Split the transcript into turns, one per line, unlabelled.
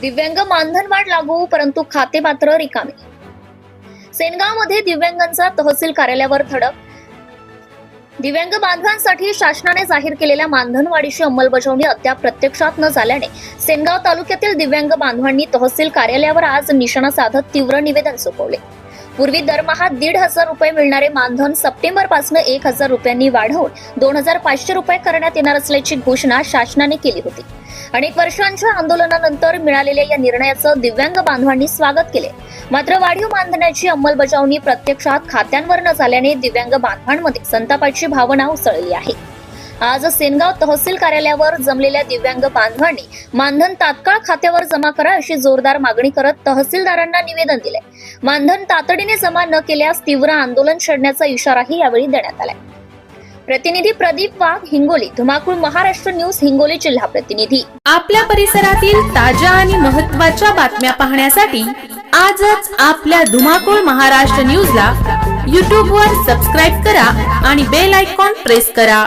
दिव्यांग मानधनवाढ लागू परंतु खाते मात्र रिकामे. सेनगावमध्ये दिव्यांगांचा तहसील कार्यालयावर धडक. दिव्यांग बांधवांसाठी शासनाने जाहीर केलेल्या मानधनवाढीची अंमलबजावणी अद्याप प्रत्यक्षात न झाल्याने सेनगाव तालुक्यातील दिव्यांग बांधवांनी तहसील कार्यालयावर आज निशाणा साधत तीव्र निवेदन सोपवले. पूर्वी दरमहा दीड हजार रुपये मिळणारे मानधन सप्टेंबरपासून एक हजार रुपयांनी वाढवून दोन हजार पाचशे रुपये करण्यात येणार असल्याची घोषणा शासनाने केली होती. अनेक वर्षांच्या आंदोलनानंतर मिळालेल्या या निर्णयाचं दिव्यांग बांधवांनी स्वागत केले. मात्र वाढीव मानधनाची अंमलबजावणी प्रत्यक्षात खात्यांवर न झाल्याने दिव्यांग बांधवांमध्ये संतापाची भावना उसळली आहे. आज सेनगाव तहसील कार्यालयावर जमलेल्या दिव्यांग बांधवांनी मानधन तात्काळ खात्यावर जमा करा अशी जोरदार मागणी करत तहसीलदारांना निवेदन दिले. मानधन तातडीने जमा न केल्यास तीव्र आंदोलन छेडण्याचा इशाराही यावेळी देण्यात आलाय. प्रतिनिधी प्रदीप वाघ हिंगोली धुमाकूळ महाराष्ट्र न्यूज हिंगोली जिल्हा प्रतिनिधी.
आपल्या परिसरातील ताज्या आणि महत्त्वाच्या बातम्या पाहण्यासाठी आजच आपल्या धुमाकूळ महाराष्ट्र न्यूजला यूट्यूबवर सबस्क्राईब करा आणि बेल आयकॉन प्रेस करा.